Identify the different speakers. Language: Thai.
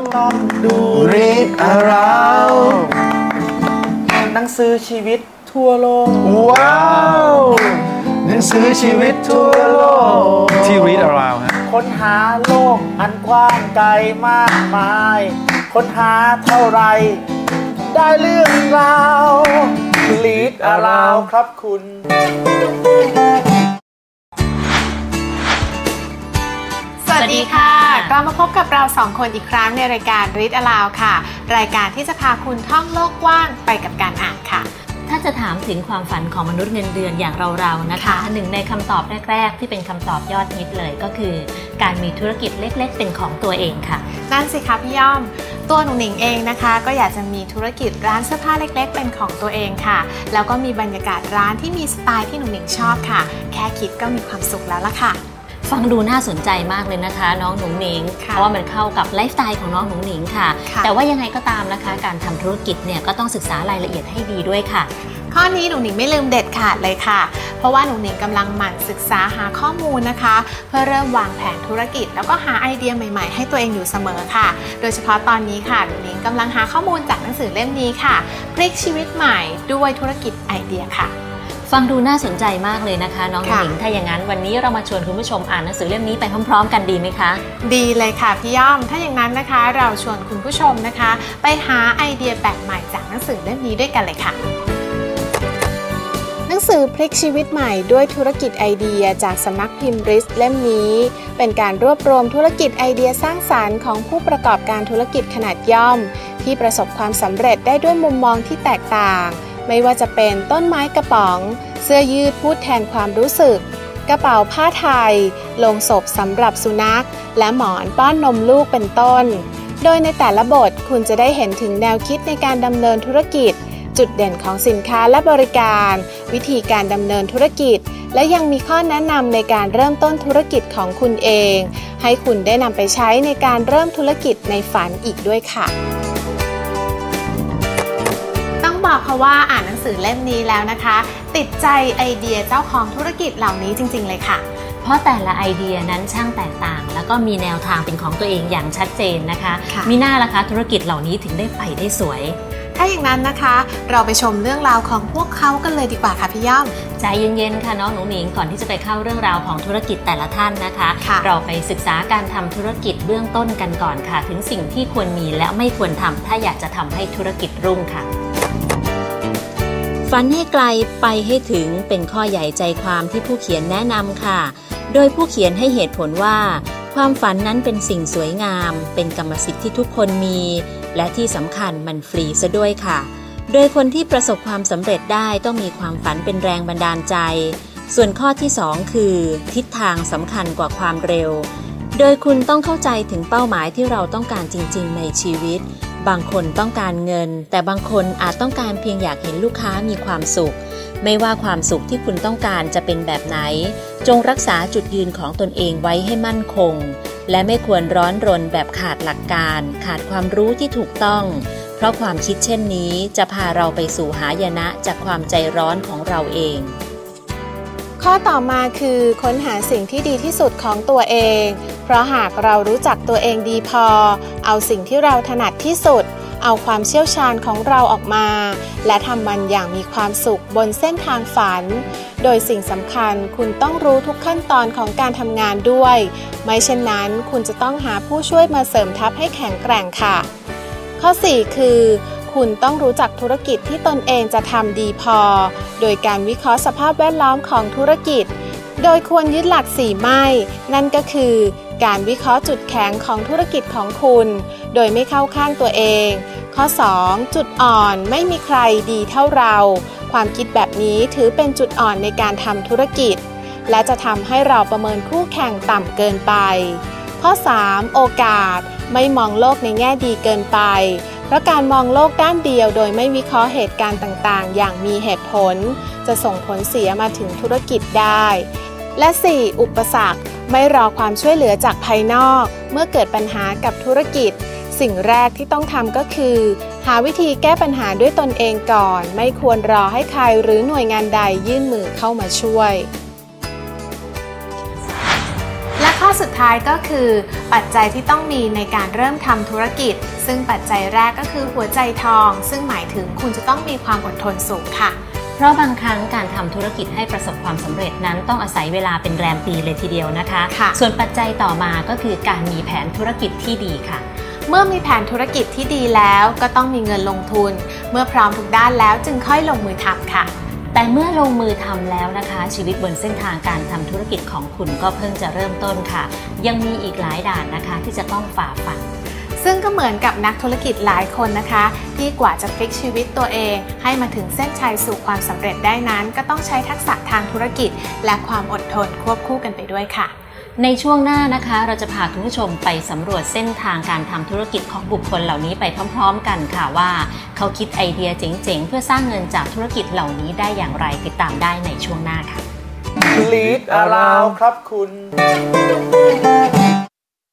Speaker 1: จะต้องดู
Speaker 2: Read around
Speaker 1: หนังสือชีวิตทั่วโลก
Speaker 2: ว้าวหนังสือชีวิตทั่วโลก
Speaker 3: ที่ read around ฮะ
Speaker 1: ค้นหาโลกอันกว้างไกลมากมาย ค้นหาเท่าไร ได้เรื่องราว Lead around ครับคุณ
Speaker 4: ดีค่ะกลับมาพบกับเราสองคนอีกครั้งในรายการ Read Aloud ค่ะ รายการที่จะพาคุณท่องโลกกว้างไปกับการอ่านค่ะ
Speaker 5: ถ้าจะถามถึงความฝันของมนุษย์เงินเดือนอย่างเราๆนะคะ
Speaker 4: ค่ะ
Speaker 5: หนึ่งในคำตอบแรก ๆ ที่เป็นคำตอบยอดฮิตเลยก็คือ การมีธุรกิจเล็ก ๆ เป็นของตัวเองค่ะ
Speaker 4: นั่นสิคะพี่ย่อมตัวหนูหนิงเองนะคะ ก็อยากจะมีธุรกิจร้านเสื้อผ้าเล็ก ๆ เป็นของตัวเองค่ะ แล้วก็มีบรรยากาศร้านที่มีสไตล์ที่หนูหนิงชอบค่ะ แค่คิดก็มีความสุขแล้วล่ะค่ะ
Speaker 5: ฟังดูน่าสนใจมากเลยนะคะ น้องหนุ่งหนิง
Speaker 4: ค่ะ
Speaker 5: เพราะว่ามันเข้ากับไลฟ์สไตล์ของน้องหนุ่งหนิงค่ะ
Speaker 4: ค่ะ
Speaker 5: แต่ว่ายังไงก็ตามนะคะ การทำธุรกิจเนี่ยก็ต้องศึกษารายละเอียดให้ดีด้วยค่ะ
Speaker 4: ข้อนี้หนูหนิงไม่ลืมเด็ดขาดเลยค่ะ เพราะว่าหนูหนิงกำลังหมั่นศึกษาหาข้อมูลนะคะ เพื่อเริ่มวางแผนธุรกิจ แล้วก็หาไอเดียใหม่ ๆ ให้ตัวเองอยู่เสมอค่ะ โดยเฉพาะตอนนี้ค่ะหนูหนิงกำลังหาข้อมูลจากหนังสือเล่มนี้ค่ะพลิกชีวิตใหม่ด้วยธุรกิจไอเดียค่ะ
Speaker 5: ฟังดูน่าสนใจมากเลยนะคะ น้องหนุ่ง
Speaker 4: ค่ะ
Speaker 5: หนิงถ้าอย่างนั้นวันนี้เรามาชวนคุณผู้ชมอ่านหนังสือเล่มนี้ไปพร้อม ๆ กันดีไหมคะ
Speaker 4: ดีเลยค่ะพี่ย่อม ถ้าอย่างนั้นนะคะ เราชวนคุณผู้ชมนะคะ ไปหาไอเดียแปลกใหม่จากหนังสือเล่มนี้ด้วยกันเลยค่ะ หนังสือพลิกชีวิตใหม่ด้วยธุรกิจไอเดียจากสำนักพิมพ์ริสเล่มนี้ เป็นการรวบรวมธุรกิจไอเดียสร้างสารรค์ของผู้ประกอบการธุรกิจขนาดย่อม ที่ประสบความสำเร็จได้ด้วยมุมมองที่แตกต่าง ไม่ว่าจะเป็นต้นไม้กระป๋อง เสื้อยืดพูดแทนความรู้สึก กระเป๋าผ้าไทยโลงศพสำหรับสุนัข และหมอนป้อนนมลูกเป็นต้น โดยในแต่ละบทคุณจะได้เห็นถึงแนวคิดในการดำเนินธุรกิจ จุดเด่นของสินค้าและบริการ วิธีการดำเนินธุรกิจ และยังมีข้อแนะนำในการเริ่มต้นธุรกิจของคุณเอง ให้คุณได้นำไปใช้ในการเริ่มธุรกิจในฝันอีกด้วยค่ะ บอกค่ะว่าอ่านหนังสือเล่มนี้แล้วนะคะ ติดใจไอเดียเจ้าของธุรกิจเหล่านี้จริง ๆ เลยค่ะ
Speaker 5: เพราะแต่ละไอเดียนั้นช่างแตกต่าง แล้วก็มีแนวทางเป็นของตัวเองอย่างชัดเจนนะคะ
Speaker 4: ค่ะ
Speaker 5: มีหน้าล่ะคะธุรกิจเหล่านี้ถึงได้ไปได้สวย
Speaker 4: ถ้าอย่างนั้นนะคะ เราไปชมเรื่องราวของพวกเขากันเลยดีกว่าค่ะพี่ย่อม
Speaker 5: ใจเย็นๆค่ะน้องหนูหนิงก่อนที่จะไปเข้าเรื่องราวของธุรกิจแต่ละท่านนะคะ
Speaker 4: ค่ะ
Speaker 5: เราไปศึกษาการทำธุรกิจเบื้องต้นกันก่อนค่ะ ถึงสิ่งที่ควรมีและไม่ควรทำถ้าอยากจะทำให้ธุรกิจรุ่งค่ะ ฝันให้ไกลไปให้ถึงเป็นข้อใหญ่ใจความที่ผู้เขียนแนะนำค่ะ โดยผู้เขียนให้เหตุผลว่า ความฝันนั้นเป็นสิ่งสวยงาม เป็นกรรมสิทธิ์ที่ทุกคนมี และที่สำคัญมันฟรีซะด้วยค่ะ โดยคนที่ประสบความสำเร็จได้ต้องมีความฝันเป็นแรงบันดาลใจ ส่วนข้อที่ 2 คือ ทิศทางสำคัญกว่าความเร็ว โดยคุณต้องเข้าใจถึงเป้าหมายที่เราต้องการจริง ๆ ในชีวิต บางคนต้องการเงิน แต่บางคนอาจต้องการเพียงอยากเห็นลูกค้ามีความสุข ไม่ว่าความสุขที่คุณต้องการจะเป็นแบบไหน จงรักษาจุดยืนของตนเองไว้ให้มั่นคง และไม่ควรร้อนรนแบบขาดหลักการ ขาดความรู้ที่ถูกต้อง เพราะความคิดเช่นนี้จะพาเราไปสู่หายนะจากความใจร้อนของเราเอง
Speaker 4: ข้อต่อมาคือค้นหาสิ่งที่ดีที่สุดของตัวเอง เพราะหากเรารู้จักตัวเองดีพอ เอาสิ่งที่เราถนัดที่สุด เอาความเชี่ยวชาญของเราออกมา และทำมันอย่างมีความสุขบนเส้นทางฝัน โดยสิ่งสำคัญคุณต้องรู้ทุกขั้นตอนของการทำงานด้วย ไม่เช่นนั้นคุณจะต้องหาผู้ช่วยมาเสริมทัพให้แข็งแกร่งค่ะ ข้อ 4 คือคุณต้องรู้จักธุรกิจที่ตนเองจะทำดีพอ โดยการวิเคราะห์สภาพแวดล้อมของธุรกิจ โดยควรยึดหลักสี่ไม่ นั่นก็คือ การวิเคราะห์จุดแข็งของธุรกิจของคุณ โดยไม่เข้าข้างตัวเอง ข้อ 2 จุดอ่อนไม่มีใครดีเท่าเรา ความคิดแบบนี้ถือเป็นจุดอ่อนในการทำธุรกิจ และจะทำให้เราประเมินคู่แข่งต่ำเกินไป ข้อ 3 โอกาสไม่มองโลกในแง่ดีเกินไป เพราะการมองโลกด้านเดียวโดยไม่วิเคราะห์เหตุการณ์ต่างๆ อย่างมีเหตุผล จะส่งผลเสียมาถึงธุรกิจได้ และ 4. อุปสรรค ไม่รอความช่วยเหลือจากภายนอก เมื่อเกิดปัญหากับธุรกิจ สิ่งแรกที่ต้องทำก็คือ หาวิธีแก้ปัญหาด้วยตนเองก่อน ไม่ควรรอให้ใครหรือหน่วยงานใดยื่นมือเข้ามาช่วย และข้อสุดท้ายก็คือ ปัจจัยที่ต้องมีในการเริ่มทำธุรกิจ ซึ่งปัจจัยแรกก็คือหัวใจทอง ซึ่งหมายถึงคุณจะต้องมีความอดทนสูงค่ะ
Speaker 5: เพราะบางครั้งการทำธุรกิจให้ประสบความสำเร็จนั้นต้องอาศัยเวลาเป็นแรมปีเลยทีเดียวนะคะ
Speaker 4: ค่ะ
Speaker 5: ส่วนปัจจัยต่อมาก็คือการมีแผนธุรกิจที่ดีค่ะ
Speaker 4: เมื่อมีแผนธุรกิจที่ดีแล้วก็ต้องมีเงินลงทุน เมื่อพร้อมทุกด้านแล้วจึงค่อยลงมือทำค่ะ
Speaker 5: แต่เมื่อลงมือทำแล้วนะคะ ชีวิตบนเส้นทางการทำธุรกิจของคุณก็เพิ่งจะเริ่มต้นค่ะ ยังมีอีกหลายด่านนะคะที่จะต้องฝ่าฟัน
Speaker 4: ซึ่งก็เหมือนกับนักธุรกิจหลายคนนะคะ ที่กว่าจะพลิกชีวิตตัวเอง ให้มาถึงเส้นชัยสู่ความสำเร็จได้นั้น ก็ต้องใช้ทักษะทางธุรกิจ และความอดทนควบคู่กันไปด้วยค่ะ
Speaker 5: ในช่วงหน้านะคะ เราจะพาคุณผู้ชมไปสำรวจเส้นทางการทำธุรกิจของบุคคลเหล่านี้ไปพร้อม ๆ กันค่ะว่า เขาคิดไอเดียเจ๋ง ๆ เพื่อสร้างเงินจากธุรกิจเหล่านี้ได้อย่างไรติดตามได้ในช่วงหน้าค่ะ
Speaker 1: ลีดอาราวครับคุณ